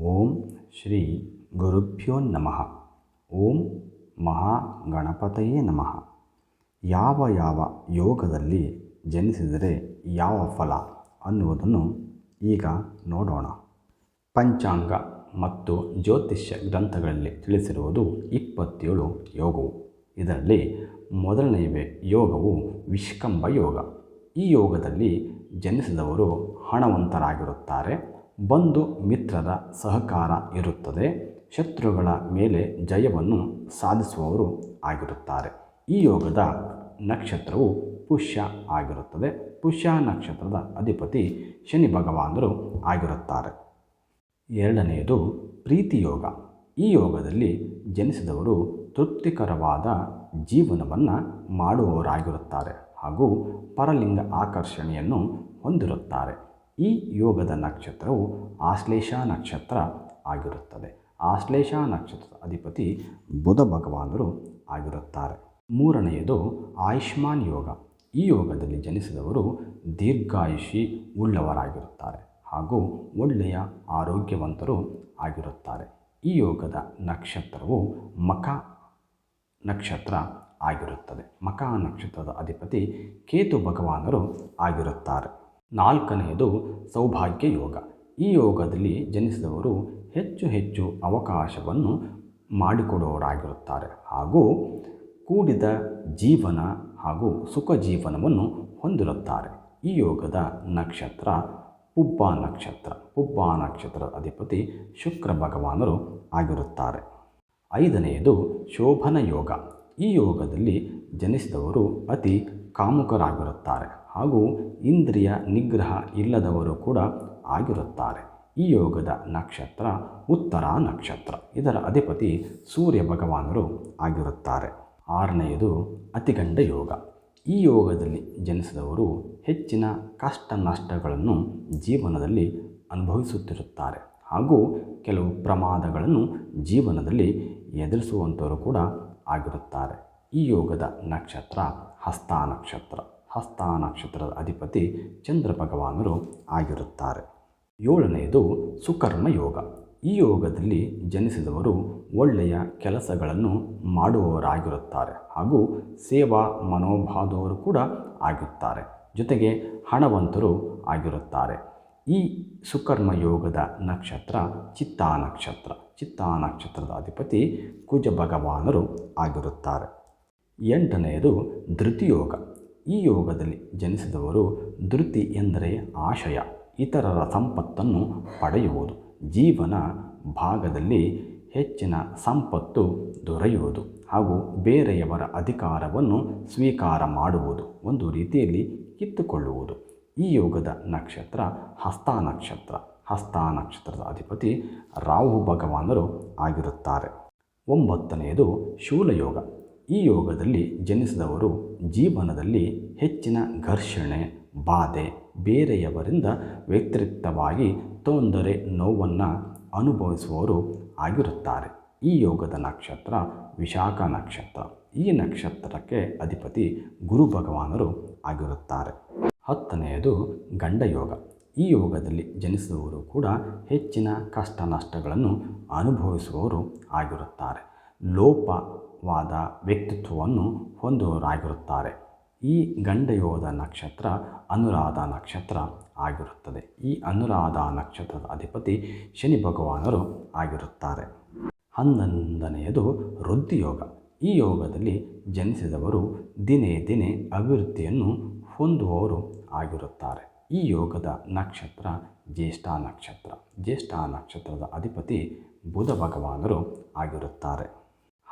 ಓಂ ಶ್ರೀ ಗುರುಭ್ಯೋ ನಮಃ. ಓಂ ಮಹಾಗಣಪತಯೇ ನಮಃ. ಯಾವ ಯಾವ ಯೋಗದಲ್ಲಿ ಜನಿಸಿದರೆ ಯಾವ ಫಲ ಅನ್ನುವುದನ್ನು ಈಗ ನೋಡೋಣ. ಪಂಚಾಂಗ ಮತ್ತು ಜ್ಯೋತಿಷ್ಯ ಗ್ರಂಥಗಳಲ್ಲಿ ತಿಳಿಸಿರುವುದು ಇಪ್ಪತ್ತೇಳು ಯೋಗವು. ಇದರಲ್ಲಿ ಮೊದಲನೆಯ ಯೋಗವು ವಿಷ್ಕಂಬ ಯೋಗ ಈ ಯೋಗದಲ್ಲಿ ಜನಿಸಿದವರು ಹಣವಂತರಾಗಿರುತ್ತಾರೆ. ಬಂಧು ಮಿತ್ರರ ಸಹಕಾರ ಇರುತ್ತದೆ. ಶತ್ರುಗಳ ಮೇಲೆ ಜಯವನ್ನು ಸಾಧಿಸುವವರು ಆಗಿರುತ್ತಾರೆ. ಈ ಯೋಗದ ನಕ್ಷತ್ರವು ಪುಷ್ಯ ಆಗಿರುತ್ತದೆ. ಪುಷ್ಯ ನಕ್ಷತ್ರದ ಅಧಿಪತಿ ಶನಿ ಭಗವಾನರು ಆಗಿರುತ್ತಾರೆ. ಎರಡನೆಯದು ಪ್ರೀತಿಯೋಗ. ಈ ಯೋಗದಲ್ಲಿ ಜನಿಸಿದವರು ತೃಪ್ತಿಕರವಾದ ಜೀವನವನ್ನು ಮಾಡುವವರಾಗಿರುತ್ತಾರೆ ಹಾಗೂ ಪರಲಿಂಗ ಆಕರ್ಷಣೆಯನ್ನು ಹೊಂದಿರುತ್ತಾರೆ. ಈ ಯೋಗದ ನಕ್ಷತ್ರವು ಆಶ್ಲೇಷ ನಕ್ಷತ್ರ ಆಗಿರುತ್ತದೆ. ಆಶ್ಲೇಷ ನಕ್ಷತ್ರದ ಅಧಿಪತಿ ಬುಧ ಭಗವಾನರು ಆಗಿರುತ್ತಾರೆ. ಮೂರನೆಯದು ಆಯುಷ್ಮಾನ್ ಯೋಗ. ಈ ಯೋಗದಲ್ಲಿ ಜನಿಸಿದವರು ದೀರ್ಘಾಯುಷಿ ಉಳ್ಳವರಾಗಿರುತ್ತಾರೆ ಹಾಗೂ ಒಳ್ಳೆಯ ಆರೋಗ್ಯವಂತರು ಆಗಿರುತ್ತಾರೆ. ಈ ಯೋಗದ ನಕ್ಷತ್ರವು ಮಖ ನಕ್ಷತ್ರ ಆಗಿರುತ್ತದೆ. ಮಖ ನಕ್ಷತ್ರದ ಅಧಿಪತಿ ಕೇತು ಭಗವಾನರು ಆಗಿರುತ್ತಾರೆ. ನಾಲ್ಕನೆಯದು ಸೌಭಾಗ್ಯ ಯೋಗ. ಈ ಯೋಗದಲ್ಲಿ ಜನಿಸಿದವರು ಹೆಚ್ಚು ಹೆಚ್ಚು ಅವಕಾಶವನ್ನು ಮಾಡಿಕೊಡುವವರಾಗಿರುತ್ತಾರೆ ಹಾಗೂ ಕೂಡಿದ ಜೀವನ ಹಾಗೂ ಸುಖ ಜೀವನವನ್ನು ಹೊಂದಿರುತ್ತಾರೆ. ಈ ಯೋಗದ ನಕ್ಷತ್ರ ಪುಬ್ಬ ನಕ್ಷತ್ರ. ಪುಬ್ಬ ನಕ್ಷತ್ರ ಅಧಿಪತಿ ಶುಕ್ರ ಭಗವಾನರು ಆಗಿರುತ್ತಾರೆ. ಐದನೆಯದು ಶೋಭನ ಯೋಗ. ಈ ಯೋಗದಲ್ಲಿ ಜನಿಸಿದವರು ಅತಿ ಕಾಮುಕರಾಗಿರುತ್ತಾರೆ. ಹಾಗೂ ಇಂದ್ರಿಯ ನಿಗ್ರಹ ಇಲ್ಲದವರು ಕೂಡ ಆಗಿರುತ್ತಾರೆ. ಈ ಯೋಗದ ನಕ್ಷತ್ರ ಉತ್ತರ ನಕ್ಷತ್ರ. ಇದರ ಅಧಿಪತಿ ಸೂರ್ಯ ಭಗವಾನರು ಆಗಿರುತ್ತಾರೆ. ಆರನೆಯದು ಅತಿಗಂಡ ಯೋಗ. ಈ ಯೋಗದಲ್ಲಿ ಜನಿಸಿದವರು ಹೆಚ್ಚಿನ ಕಷ್ಟ ನಷ್ಟಗಳನ್ನು ಜೀವನದಲ್ಲಿ ಅನುಭವಿಸುತ್ತಿರುತ್ತಾರೆ. ಹಾಗೂ ಕೆಲವು ಪ್ರಮಾದಗಳನ್ನು ಜೀವನದಲ್ಲಿ ಎದುರಿಸುವಂಥವರು ಕೂಡ ಆಗಿರುತ್ತಾರೆ. ಈ ಯೋಗದ ನಕ್ಷತ್ರ ಹಸ್ತ ನಕ್ಷತ್ರ. ಹಸ್ತ ನಕ್ಷತ್ರದ ಅಧಿಪತಿ ಚಂದ್ರ ಭಗವಾನರು ಆಗಿರುತ್ತಾರೆ. ಏಳನೆಯದು ಸುಕರ್ಮ ಯೋಗ. ಈ ಯೋಗದಲ್ಲಿ ಜನಿಸಿದವರು ಒಳ್ಳೆಯ ಕೆಲಸಗಳನ್ನು ಮಾಡುವವರಾಗಿರುತ್ತಾರೆ ಹಾಗೂ ಸೇವಾ ಮನೋಭಾವದವರು ಕೂಡ ಆಗಿರುತ್ತಾರೆ. ಜೊತೆಗೆ ಹಣವಂತರು ಆಗಿರುತ್ತಾರೆ. ಈ ಸುಕರ್ಮ ಯೋಗದ ನಕ್ಷತ್ರ ಚಿತ್ತಾ ನಕ್ಷತ್ರ. ಚಿತ್ತಾ ನಕ್ಷತ್ರದ ಅಧಿಪತಿ ಕುಜ ಭಗವಾನರು ಆಗಿರುತ್ತಾರೆ. ಎಂಟನೆಯದು ಧೃತಿಯೋಗ. ಈ ಯೋಗದಲ್ಲಿ ಜನಿಸಿದವರು ಧೃತಿ ಎಂದರೆ ಆಶಯ, ಇತರರ ಸಂಪತ್ತನ್ನು ಪಡೆಯುವುದು. ಜೀವನ ಭಾಗದಲ್ಲಿ ಹೆಚ್ಚಿನ ಸಂಪತ್ತು ದೊರೆಯುವುದು ಹಾಗೂ ಬೇರೆಯವರ ಅಧಿಕಾರವನ್ನು ಸ್ವೀಕಾರ ಮಾಡುವುದು ಒಂದು ರೀತಿಯಲ್ಲಿ ಕಿತ್ತುಕೊಳ್ಳುವುದು. ಈ ಯೋಗದ ನಕ್ಷತ್ರ ಹಸ್ತ ನಕ್ಷತ್ರ. ಹಸ್ತ ನಕ್ಷತ್ರದ ಅಧಿಪತಿ ರಾಹು ಭಗವಾನರು ಆಗಿರುತ್ತಾರೆ. ಒಂಬತ್ತನೆಯದು ಶೂಲಯೋಗ. ಈ ಯೋಗದಲ್ಲಿ ಜನಿಸಿದವರು ಜೀವನದಲ್ಲಿ ಹೆಚ್ಚಿನ ಘರ್ಷಣೆ, ಬಾಧೆ ಬೇರೆಯವರಿಂದ ವ್ಯತಿರಿಕ್ತವಾಗಿ ತೊಂದರೆ, ನೋವನ್ನು ಅನುಭವಿಸುವವರು ಆಗಿರುತ್ತಾರೆ. ಈ ಯೋಗದ ನಕ್ಷತ್ರ ವಿಶಾಖ ನಕ್ಷತ್ರ. ಈ ನಕ್ಷತ್ರಕ್ಕೆ ಅಧಿಪತಿ ಗುರು ಭಗವಾನರು ಆಗಿರುತ್ತಾರೆ. ಹತ್ತನೆಯದು ಗಂಡಯೋಗ. ಈ ಯೋಗದಲ್ಲಿ ಜನಿಸಿದವರು ಕೂಡ ಹೆಚ್ಚಿನ ಕಷ್ಟ ನಷ್ಟಗಳನ್ನು ಅನುಭವಿಸುವವರು ಆಗಿರುತ್ತಾರೆ. ಲೋಪವಾದ ವ್ಯಕ್ತಿತ್ವವನ್ನು ಹೊಂದುವರಾಗಿರುತ್ತಾರೆ ಈ ಗಂಡಯೋಧ ನಕ್ಷತ್ರ ಅನುರಾಧ ನಕ್ಷತ್ರ ಆಗಿರುತ್ತದೆ. ಈ ಅನುರಾಧ ನಕ್ಷತ್ರದ ಅಧಿಪತಿ ಶನಿ ಭಗವಾನರು ಆಗಿರುತ್ತಾರೆ. ಹನ್ನೊಂದನೆಯದು ವೃದ್ಧಿಯೋಗ ಈ ಯೋಗದಲ್ಲಿ ಜನಿಸಿದವರು ದಿನೇ ದಿನೇ ಅಭಿವೃದ್ಧಿಯನ್ನು ಹೊಂದುವವರು ಆಗಿರುತ್ತಾರೆ. ಈ ಯೋಗದ ನಕ್ಷತ್ರ ಜ್ಯೇಷ್ಠ ನಕ್ಷತ್ರ. ಜ್ಯೇಷ್ಠ ನಕ್ಷತ್ರದ ಅಧಿಪತಿ ಬುಧ ಭಗವಾನರು ಆಗಿರುತ್ತಾರೆ.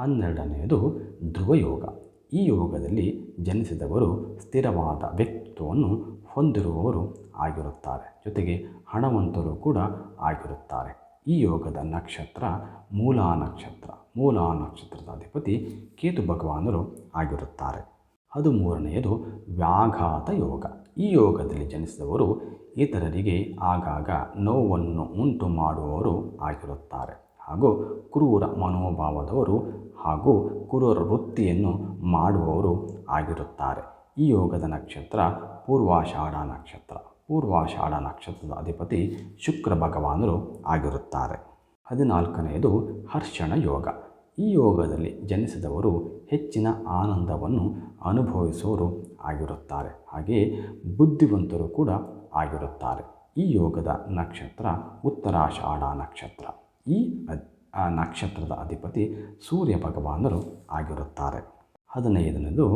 ಹನ್ನೆರಡನೆಯದು ಧ್ರುವಯೋಗ. ಈ ಯೋಗದಲ್ಲಿ ಜನಿಸಿದವರು ಸ್ಥಿರವಾದ ವ್ಯಕ್ತಿತ್ವವನ್ನು ಹೊಂದಿರುವವರು ಆಗಿರುತ್ತಾರೆ. ಜೊತೆಗೆ ಹಣವಂತರು ಕೂಡ ಆಗಿರುತ್ತಾರೆ. ಈ ಯೋಗದ ನಕ್ಷತ್ರ ಮೂಲ ನಕ್ಷತ್ರ. ಮೂಲ ನಕ್ಷತ್ರದ ಅಧಿಪತಿ ಕೇತು ಭಗವಾನರು ಆಗಿರುತ್ತಾರೆ. ಹದಿಮೂರನೆಯದು ವ್ಯಾಘಾತ ಯೋಗ. ಈ ಯೋಗದಲ್ಲಿ ಜನಿಸಿದವರು ಇತರರಿಗೆ ಆಗಾಗ ನೋವನ್ನು ಉಂಟು ಮಾಡುವವರು ಆಗಿರುತ್ತಾರೆ. ಹಾಗೂ ಕ್ರೂರ ಮನೋಭಾವದವರು ಹಾಗೂ ಕ್ರೂರ ವೃತ್ತಿಯನ್ನು ಮಾಡುವವರು ಆಗಿರುತ್ತಾರೆ. ಈ ಯೋಗದ ನಕ್ಷತ್ರ ಪೂರ್ವಾಷಾಢ ನಕ್ಷತ್ರ. ಪೂರ್ವಾಷಾಢ ನಕ್ಷತ್ರದ ಅಧಿಪತಿ ಶುಕ್ರ ಭಗವಾನರು ಆಗಿರುತ್ತಾರೆ. ಹದಿನಾಲ್ಕನೆಯದು ಹರ್ಷಣ ಯೋಗ. ಈ ಯೋಗದಲ್ಲಿ ಜನಿಸಿದವರು ಹೆಚ್ಚಿನ ಆನಂದವನ್ನು ಅನುಭವಿಸುವರು ಆಗಿರುತ್ತಾರೆ. ಹಾಗೆಯೇ ಬುದ್ಧಿವಂತರು ಕೂಡ ಆಗಿರುತ್ತಾರೆ. ಈ ಯೋಗದ ನಕ್ಷತ್ರ ಉತ್ತರಾಷಾಢ ನಕ್ಷತ್ರ. ಈ ಆ ನಕ್ಷತ್ರದ ಅಧಿಪತಿ ಸೂರ್ಯ ಭಗವಾನರು ಆಗಿರುತ್ತಾರೆ. ಹದಿನೈದನೇದು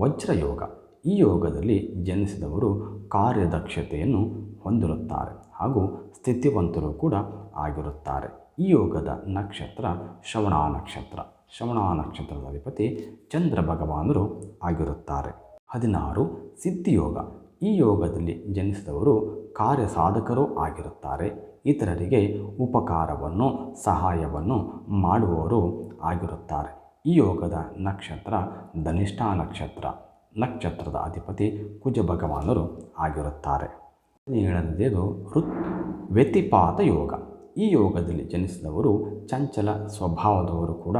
ವಜ್ರಯೋಗ ಈ ಯೋಗದಲ್ಲಿ ಜನಿಸಿದವರು ಕಾರ್ಯದಕ್ಷತೆಯನ್ನು ಹೊಂದಿರುತ್ತಾರೆ ಹಾಗೂ ಸ್ಥಿತಿವಂತರು ಕೂಡ ಆಗಿರುತ್ತಾರೆ. ಈ ಯೋಗದ ನಕ್ಷತ್ರ ಶ್ರವಣ ನಕ್ಷತ್ರ. ಶ್ರವಣ ನಕ್ಷತ್ರದ ಅಧಿಪತಿ ಚಂದ್ರ ಭಗವಾನರು ಆಗಿರುತ್ತಾರೆ. ಹದಿನಾರು ಸಿದ್ಧಿಯೋಗ ಈ ಯೋಗದಲ್ಲಿ ಜನಿಸಿದವರು ಕಾರ್ಯ ಸಾಧಕರೂ ಆಗಿರುತ್ತಾರೆ. ಇತರರಿಗೆ ಉಪಕಾರವನ್ನು, ಸಹಾಯವನ್ನು ಮಾಡುವವರು ಆಗಿರುತ್ತಾರೆ. ಈ ಯೋಗದ ನಕ್ಷತ್ರ ಧನಿಷ್ಠಾ ನಕ್ಷತ್ರ, ನಕ್ಷತ್ರದ ಅಧಿಪತಿ ಕುಜ ಭಗವಾನರು ಆಗಿರುತ್ತಾರೆ. ಏಳನೇದು ಋತ್ ವ್ಯತಿಪಾತ ಯೋಗ. ಈ ಯೋಗದಲ್ಲಿ ಜನಿಸಿದವರು ಚಂಚಲ ಸ್ವಭಾವದವರು ಕೂಡ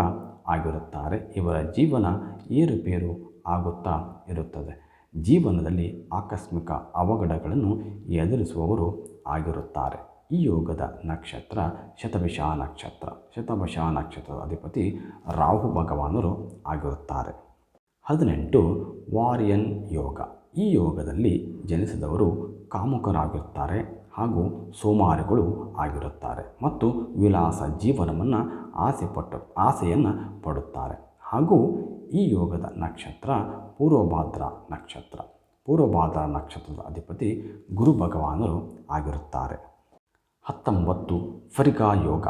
ಆಗಿರುತ್ತಾರೆ. ಇವರ ಜೀವನ ಏರುಪೇರು ಆಗುತ್ತಾ ಇರುತ್ತದೆ. ಜೀವನದಲ್ಲಿ ಆಕಸ್ಮಿಕ ಅವಘಡಗಳನ್ನು ಎದುರಿಸುವವರು ಆಗಿರುತ್ತಾರೆ. ಈ ಯೋಗದ ನಕ್ಷತ್ರ ಶತಭಿಷ ನಕ್ಷತ್ರ. ಶತಭಿಷ ನಕ್ಷತ್ರದ ಅಧಿಪತಿ ರಾಹು ಭಗವಾನರು ಆಗಿರುತ್ತಾರೆ. ಹದಿನೆಂಟು, ವಾರಿಯನ್ ಯೋಗ. ಈ ಯೋಗದಲ್ಲಿ ಜನಿಸಿದವರು ಕಾಮುಕರಾಗಿರುತ್ತಾರೆ ಹಾಗೂ ಸೋಮಾರಿಗಳು ಆಗಿರುತ್ತಾರೆ ಮತ್ತು ವಿಲಾಸ ಜೀವನವನ್ನು ಆಸೆ ಪಟ್ಟು ಆಸೆಯನ್ನು ಪಡುತ್ತಾರೆ ಹಾಗೂ ಈ ಯೋಗದ ನಕ್ಷತ್ರ ಪೂರ್ವಭಾದ್ರ ನಕ್ಷತ್ರ. ಪೂರ್ವಭಾದ್ರ ನಕ್ಷತ್ರದ ಅಧಿಪತಿ ಗುರು ಭಗವಾನರು ಆಗಿರುತ್ತಾರೆ. ಹತ್ತೊಂಬತ್ತು ಫರಿಗಾ ಯೋಗ.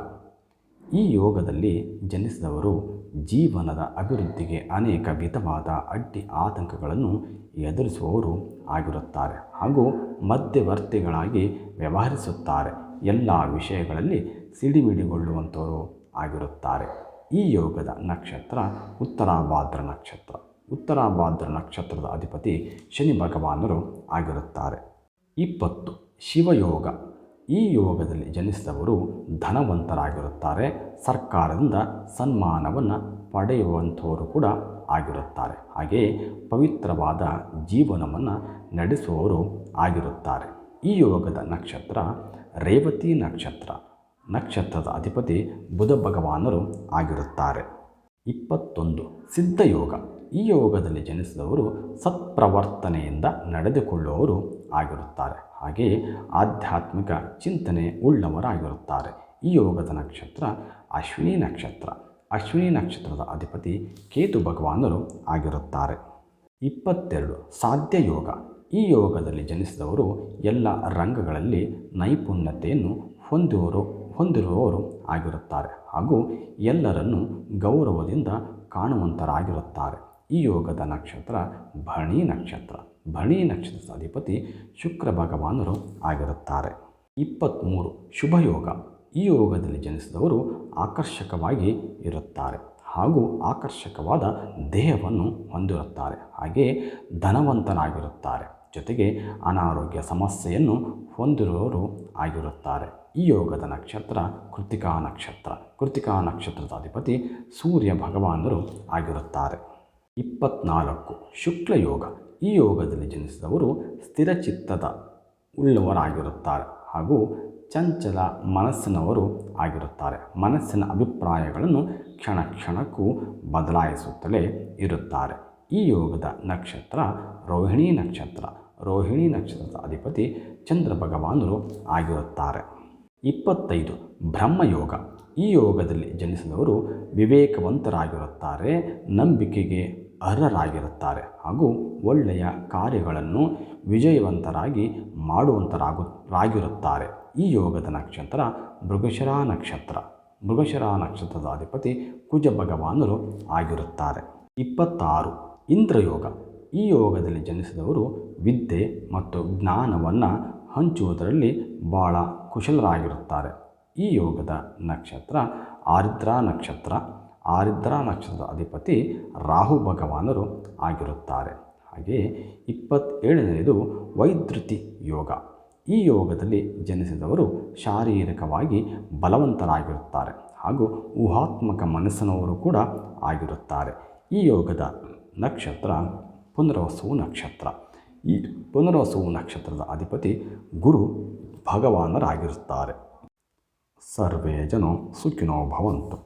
ಈ ಯೋಗದಲ್ಲಿ ಜನಿಸಿದವರು ಜೀವನದ ಅಭಿವೃದ್ಧಿಗೆ ಅನೇಕ ವಿಧವಾದ ಅಡ್ಡಿ ಆತಂಕಗಳನ್ನು ಎದುರಿಸುವವರು ಆಗಿರುತ್ತಾರೆ ಹಾಗೂ ಮಧ್ಯವರ್ತಿಗಳಾಗಿ ವ್ಯವಹರಿಸುತ್ತಾರೆ. ಎಲ್ಲ ವಿಷಯಗಳಲ್ಲಿ ಸಿಡಿಮಿಡಿಗೊಳ್ಳುವಂಥವರು ಆಗಿರುತ್ತಾರೆ. ಈ ಯೋಗದ ನಕ್ಷತ್ರ ಉತ್ತರಾಭಾದ್ರ ನಕ್ಷತ್ರ. ಉತ್ತರಾಭಾದ್ರ ನಕ್ಷತ್ರದ ಅಧಿಪತಿ ಶನಿ ಭಗವಾನರು ಆಗಿರುತ್ತಾರೆ. ಇಪ್ಪತ್ತು, ಶಿವಯೋಗ. ಈ ಯೋಗದಲ್ಲಿ ಜನಿಸಿದವರು ಧನವಂತರಾಗಿರುತ್ತಾರೆ. ಸರ್ಕಾರದಿಂದ ಸನ್ಮಾನವನ್ನು ಪಡೆಯುವಂಥವರು ಕೂಡ ಆಗಿರುತ್ತಾರೆ. ಹಾಗೆಯೇ ಪವಿತ್ರವಾದ ಜೀವನವನ್ನು ನಡೆಸುವವರು ಆಗಿರುತ್ತಾರೆ. ಈ ಯೋಗದ ನಕ್ಷತ್ರ ರೇವತಿ ನಕ್ಷತ್ರ. ನಕ್ಷತ್ರದ ಅಧಿಪತಿ ಬುಧ ಭಗವಾನರು ಆಗಿರುತ್ತಾರೆ. ಇಪ್ಪತ್ತೊಂದು. ಸಿದ್ಧಯೋಗ. ಈ ಯೋಗದಲ್ಲಿ ಜನಿಸಿದವರು ಸತ್ಪ್ರವರ್ತನೆಯಿಂದ ನಡೆದುಕೊಳ್ಳುವವರು ಆಗಿರುತ್ತಾರೆ. ಹಾಗೆಯೇ ಆಧ್ಯಾತ್ಮಿಕ ಚಿಂತನೆ ಉಳ್ಳವರಾಗಿರುತ್ತಾರೆ. ಈ ಯೋಗದ ನಕ್ಷತ್ರ ಅಶ್ವಿನಿ ನಕ್ಷತ್ರ. ಅಶ್ವಿನಿ ನಕ್ಷತ್ರದ ಅಧಿಪತಿ ಕೇತು ಭಗವಾನರು ಆಗಿರುತ್ತಾರೆ. ಇಪ್ಪತ್ತೆರಡು. ಸಾಧ್ಯ ಯೋಗ. ಈ ಯೋಗದಲ್ಲಿ ಜನಿಸಿದವರು ಎಲ್ಲ ರಂಗಗಳಲ್ಲಿ ನೈಪುಣ್ಯತೆಯನ್ನು ಹೊಂದುವವರು ಹೊಂದಿರುವವರು ಆಗಿರುತ್ತಾರೆ ಹಾಗೂ ಎಲ್ಲರನ್ನು ಗೌರವದಿಂದ ಕಾಣುವಂತರಾಗಿರುತ್ತಾರೆ. ಈ ಯೋಗದ ನಕ್ಷತ್ರ ಭಣಿ ನಕ್ಷತ್ರ. ಭಣಿ ನಕ್ಷತ್ರದ ಅಧಿಪತಿ ಶುಕ್ರ ಭಗವಾನರು ಆಗಿರುತ್ತಾರೆ. ಇಪ್ಪತ್ತ್ಮೂರು ಶುಭಯೋಗ ಈ ಯೋಗದಲ್ಲಿ ಜನಿಸಿದವರು ಆಕರ್ಷಕವಾಗಿ ಇರುತ್ತಾರೆ ಹಾಗೂ ಆಕರ್ಷಕವಾದ ದೇಹವನ್ನು ಹೊಂದಿರುತ್ತಾರೆ. ಹಾಗೆಯೇ ಧನವಂತನಾಗಿರುತ್ತಾರೆ ಜೊತೆಗೆ ಅನಾರೋಗ್ಯ ಸಮಸ್ಯೆಯನ್ನು ಹೊಂದಿರುವವರು ಆಗಿರುತ್ತಾರೆ. ಈ ಯೋಗದ ನಕ್ಷತ್ರ ಕೃತಿಕಾ ನಕ್ಷತ್ರ. ಕೃತಿಕಾ ನಕ್ಷತ್ರದ ಅಧಿಪತಿ ಸೂರ್ಯ ಭಗವಾನರು ಆಗಿರುತ್ತಾರೆ. ಇಪ್ಪತ್ನಾಲ್ಕು. ಶುಕ್ಲ ಯೋಗ. ಈ ಯೋಗದಲ್ಲಿ ಜನಿಸಿದವರು ಸ್ಥಿರಚಿತ್ತದ ಉಳ್ಳವರಾಗಿರುತ್ತಾರೆ ಹಾಗೂ ಚಂಚಲ ಮನಸ್ಸಿನವರು ಆಗಿರುತ್ತಾರೆ. ಮನಸ್ಸಿನ ಅಭಿಪ್ರಾಯಗಳನ್ನು ಕ್ಷಣ ಕ್ಷಣಕ್ಕೂ ಬದಲಾಯಿಸುತ್ತಲೇ ಇರುತ್ತಾರೆ. ಈ ಯೋಗದ ನಕ್ಷತ್ರ ರೋಹಿಣಿ ನಕ್ಷತ್ರ. ರೋಹಿಣಿ ನಕ್ಷತ್ರದ ಅಧಿಪತಿ ಚಂದ್ರ ಭಗವಾನರು ಆಗಿರುತ್ತಾರೆ. ಇಪ್ಪತ್ತೈದು, ಬ್ರಹ್ಮಯೋಗ. ಈ ಯೋಗದಲ್ಲಿ ಜನಿಸಿದವರು ವಿವೇಕವಂತರಾಗಿರುತ್ತಾರೆ, ನಂಬಿಕೆಗೆ ಅರ್ಹರಾಗಿರುತ್ತಾರೆ ಹಾಗೂ ಒಳ್ಳೆಯ ಕಾರ್ಯಗಳನ್ನು ವಿಜಯವಂತರಾಗಿ ಮಾಡುವಂತರಾಗು, ರಾಗಿರುತ್ತಾರೆ. ಈ ಯೋಗದ ನಕ್ಷತ್ರ ಮೃಗಶಿರ ನಕ್ಷತ್ರ. ಮೃಗಶರ ನಕ್ಷತ್ರದ ಅಧಿಪತಿ ಕುಜ ಭಗವಾನರು ಆಗಿರುತ್ತಾರೆ. ಇಪ್ಪತ್ತಾರು, ಇಂದ್ರಯೋಗ. ಈ ಯೋಗದಲ್ಲಿ ಜನಿಸಿದವರು ವಿದ್ಯೆ ಮತ್ತು ಜ್ಞಾನವನ್ನು ಹಂಚುವುದರಲ್ಲಿ ಭಾಳ ಕುಶಲರಾಗಿರುತ್ತಾರೆ. ಈ ಯೋಗದ ನಕ್ಷತ್ರ ಆರಿದ್ರಾ ನಕ್ಷತ್ರ. ಆರಿದ್ರಾ ನಕ್ಷತ್ರದ ಅಧಿಪತಿ ರಾಹು ಭಗವಾನರು ಆಗಿರುತ್ತಾರೆ. ಹಾಗೆಯೇ ಇಪ್ಪತ್ತೇಳನೆಯದು ವೈದ್ಯುತಿ ಯೋಗ. ಈ ಯೋಗದಲ್ಲಿ ಜನಿಸಿದವರು ಶಾರೀರಿಕವಾಗಿ ಬಲವಂತರಾಗಿರುತ್ತಾರೆ ಹಾಗೂ ಊಹಾತ್ಮಕ ಮನಸ್ಸಿನವರು ಕೂಡ ಆಗಿರುತ್ತಾರೆ. ಈ ಯೋಗದ ನಕ್ಷತ್ರ ಪುನರ್ವಸು ನಕ್ಷತ್ರ. ಈ ಪುನರ್ವಸು ನಕ್ಷತ್ರದ ಅಧಿಪತಿ ಗುರು ಭಗವಾನರಾಗಿರುತ್ತಾರೆ. ಸರ್ವೇ ಜನ ಸುಖಿನೋ ಭವಂತು.